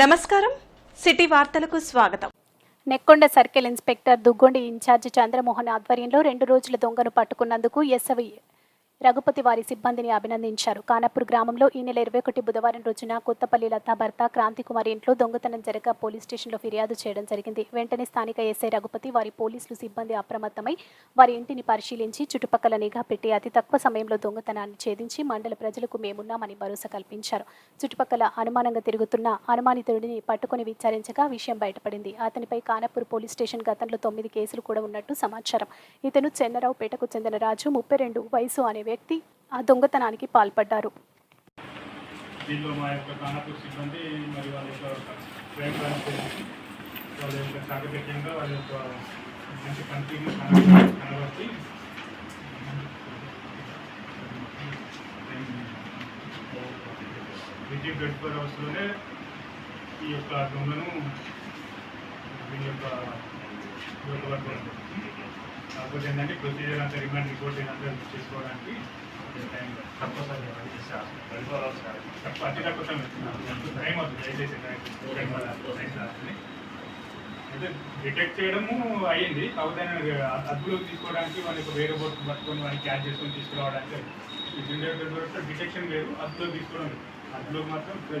నమస్కారం. సిటీ వార్తలకు స్వాగతం. Nekkonda circle inspector Duggondi incharge Chandramohan ఆధ్వర్యంలో రెండు రోజుల దొంగను పట్టుకున్నందుకు ఎస్ఐ రఘుపతి వారి సిబ్బందిని అభినందించారు. కానపూర్ గ్రామంలో ఈ నెల ఇరవై ఒకటి బుధవారం రోజున కొత్తపల్లి లత భర్త క్రాంతి కుమార్ ఇంట్లో దొంగతనం జరగ పోలీస్ స్టేషన్లో ఫిర్యాదు చేయడం జరిగింది. వెంటనే స్థానిక ఎస్ఐ రఘుపతి వారి పోలీసులు సిబ్బంది అప్రమత్తమై వారి ఇంటిని పరిశీలించి చుట్టుపక్కల నిఘా పెట్టి అతి తక్కువ సమయంలో దొంగతనాన్ని ఛేదించి మండల ప్రజలకు మేమున్నామని భరోసా కల్పించారు. చుట్టుపక్కల అనుమానంగా తిరుగుతున్న అనుమానితుడిని పట్టుకుని విచారించగా విషయం బయటపడింది. అతనిపై కానపూర్ పోలీస్ స్టేషన్ గతంలో తొమ్మిది కేసులు కూడా ఉన్నట్టు సమాచారం. ఇతను చెన్నరావుపేటకు చెందిన రాజు ముప్పై రెండు వయసు అనే వ్యక్తి ఆ దొంగతనానికి పాల్పడ్డారు. దీంట్లో మా యొక్క కానపూర్ సిబ్బంది మరి వాళ్ళ యొక్క స్వయం వాళ్ళ యొక్క చాకచక్యంగా వాళ్ళ యొక్క మంచి కంటిన్యూ కనబట్టి విద్యుత్ ట్వంటీ ఫోర్ అవర్స్లోనే ఈ యొక్క దొంగను దీని యొక్క దొరకబడుతుంది కాకపోతే ఏంటంటే ప్రొసీజర్ అంతా రిమాండ్ రిపోర్ట్ అంతా చేసుకోవడానికి అతి తక్కువ టైం అవుతుంది. దయచేసి డిటెక్ట్ చేయడము అయ్యింది. కాకపోతే అదుపులోకి తీసుకోవడానికి మనకి వేరే బోట్ పట్టుకొని వాడిని క్యాచ్ చేసుకొని తీసుకురావడానికి ఈ డిటెక్షన్ లేదు. అదుపులోకి తీసుకోవడం లేదు. అదుపులోకి మాత్రం ఇప్పుడే